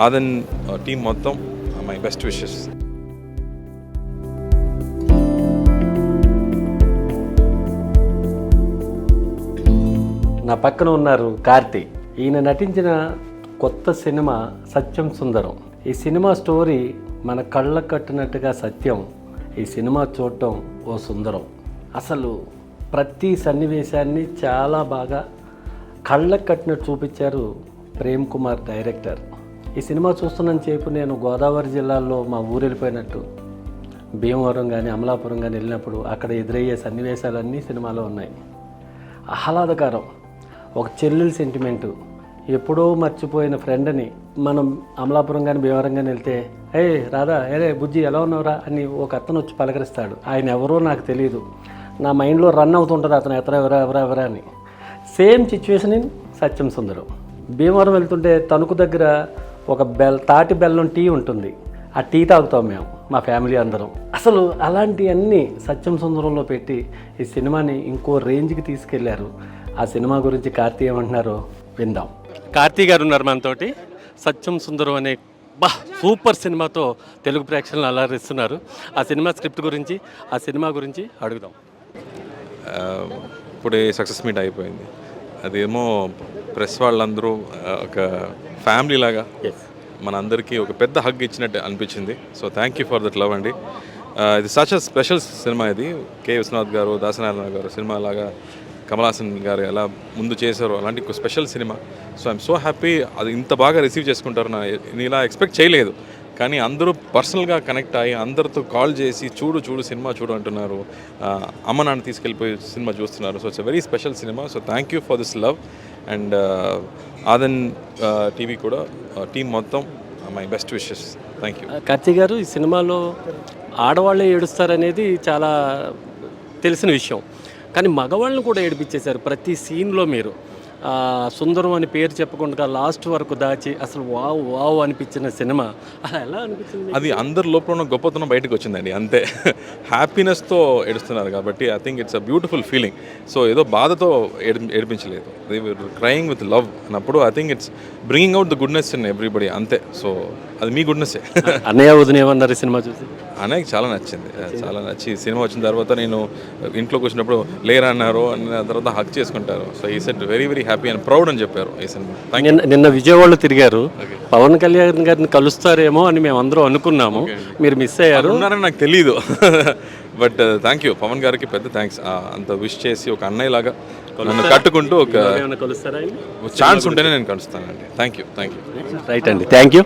Aadhan team మొత్తం my best wishes నా పక్కన ఉన్నారు కార్తీ. ఈయన నటించిన కొత్త సినిమా సత్యం సుందరం. ఈ సినిమా స్టోరీ మన కళ్ళ కట్టినట్టుగా సత్యం. ఈ సినిమా చూడటం ఓ సుందరం. అసలు ప్రతి సన్నివేశాన్ని చాలా బాగా కళ్ళకు కట్టినట్టు చూపించారు ప్రేమ్ కుమార్ డైరెక్టర్. ఈ సినిమా చూస్తున్న చేపు నేను గోదావరి జిల్లాలో మా ఊరు వెళ్ళిపోయినట్టు. భీమవరం కానీ అమలాపురం కానీ వెళ్ళినప్పుడు అక్కడ ఎదురయ్యే సన్నివేశాలన్నీ సినిమాలో ఉన్నాయి. ఆహ్లాదకరం. ఒక చెల్లెల సెంటిమెంటు ఎప్పుడో మర్చిపోయిన ఫ్రెండ్ని మనం అమలాపురం కానీ భీమవరం కానీ వెళ్తే ఏ రాధా ఏరే బుజ్జి ఎలా ఉన్నావురా? అని ఒక అతను వచ్చి పలకరిస్తాడు. ఆయన ఎవరో నాకు తెలియదు నా మైండ్లో రన్ అవుతుంటుంది అతను ఎతర ఎవరా ఎవరా ఎవరా? అని. Same situation in Satyam Sundaram. Bhimavaram వెళ్తుంటే తణుకు దగ్గర ఒక బెల్ తాటి బెల్లం టీ ఉంటుంది. ఆ టీ తాగుతాం మేము మా ఫ్యామిలీ అందరం. అసలు అలాంటివన్నీ సత్యం సుందరంలో పెట్టి ఈ సినిమాని ఇంకో రేంజ్కి తీసుకెళ్ళారు. ఆ సినిమా గురించి కార్తీ ఏమంటున్నారో విందాం. కార్తీ గారు ఉన్నారు మనతోటి. సత్యం సుందరం అనే బా సూపర్ సినిమాతో తెలుగు ప్రేక్షకులను అలరిస్తున్నారు. ఆ సినిమా స్క్రిప్ట్ గురించి ఆ సినిమా గురించి అడుగుదాం. ఇప్పుడే సక్సెస్ మీట్ అయిపోయింది. అదేమో ప్రెస్ వాళ్ళందరూ ఒక ఫ్యామిలీ లాగా మనందరికీ ఒక పెద్ద హగ్ ఇచ్చినట్టు అనిపించింది. So thank you for that love అండి. ఇది సచ్ స్పెషల్ సినిమా ఇది. కే విశ్వనాథ్ గారు దాసనారాయణ గారు సినిమా లాగా కమల్ హాసన్ గారు ఎలా ముందు చేశారో అలాంటి ఒక special cinema so I'm so happy అది ఇంత బాగా రిసీవ్ చేసుకుంటారు నా నేను ఇలా ఎక్స్పెక్ట్ చేయలేదు. కానీ అందరూ పర్సనల్గా కనెక్ట్ అయ్యి అందరితో కాల్ చేసి చూడు చూడు సినిమా చూడు అంటున్నారు. ఆ, అమ్మ నాన్న తీసుకెళ్ళిపోయి సినిమా చూస్తున్నారు. So it's very special cinema so thank you for this love and Aadhan TV కూడా టీం మొత్తం my best wishes thank you Karthi garu ఈ సినిమాలో ఆడవాళ్ళే ఏడుస్తారనేది చాలా తెలిసిన విషయం. కానీ మగవాళ్ళని కూడా ఏడిపించేశారు ప్రతి సీన్లో మీరు. సుందరం అని పేరు చెప్పకుండా లాస్ట్ వరకు దాచి అసలు వావ్ వావ్ అనిపించిన సినిమా. అలా ఎలా అనిపించింది అది అందరి లోపల ఉన్న గొప్పతనం బయటకు వచ్చిందండి అంతే. హ్యాపీనెస్తో ఏడుస్తున్నారు కాబట్టి I think it's a beautiful feeling so ఏదో బాధతో ఏడి ఏడిపించలేదు. దే క్రయింగ్ విత్ లవ్ అన్నప్పుడు I think it's bringing out the goodness in everybody అంతే. సో అది మీ గుడ్నెస్సే అన్నయ్య వదిన ఏమన్నారు సినిమా చూసి? అనేక చాలా నచ్చింది. చాలా నచ్చి సినిమా వచ్చిన తర్వాత నేను ఇంట్లో కూర్చున్నప్పుడు లేరా అన్నారు అన్న తర్వాత హక్ చేసుకుంటారు. సో ఈ set very very happy and proud అని చెప్పారు ఈ సినిమా. నిన్న నిన్న విజయవాడలో తిరిగారు. పవన్ కళ్యాణ్ గారిని కలుస్తారేమో అని మేము అందరం అనుకున్నాము మీరు మిస్ అయ్యారు. ఉన్నారని నాకు తెలియదు బట్ థ్యాంక్ యూ పవన్ గారికి పెద్ద థ్యాంక్స్ అంత విష్ చేసి ఒక అన్నయ్య లాగా నన్ను కట్టుకుంటూ ఒక ఛాన్స్ ఉంటేనే నేను కలుస్తానండి. Thank you thank you right అండి. Thank you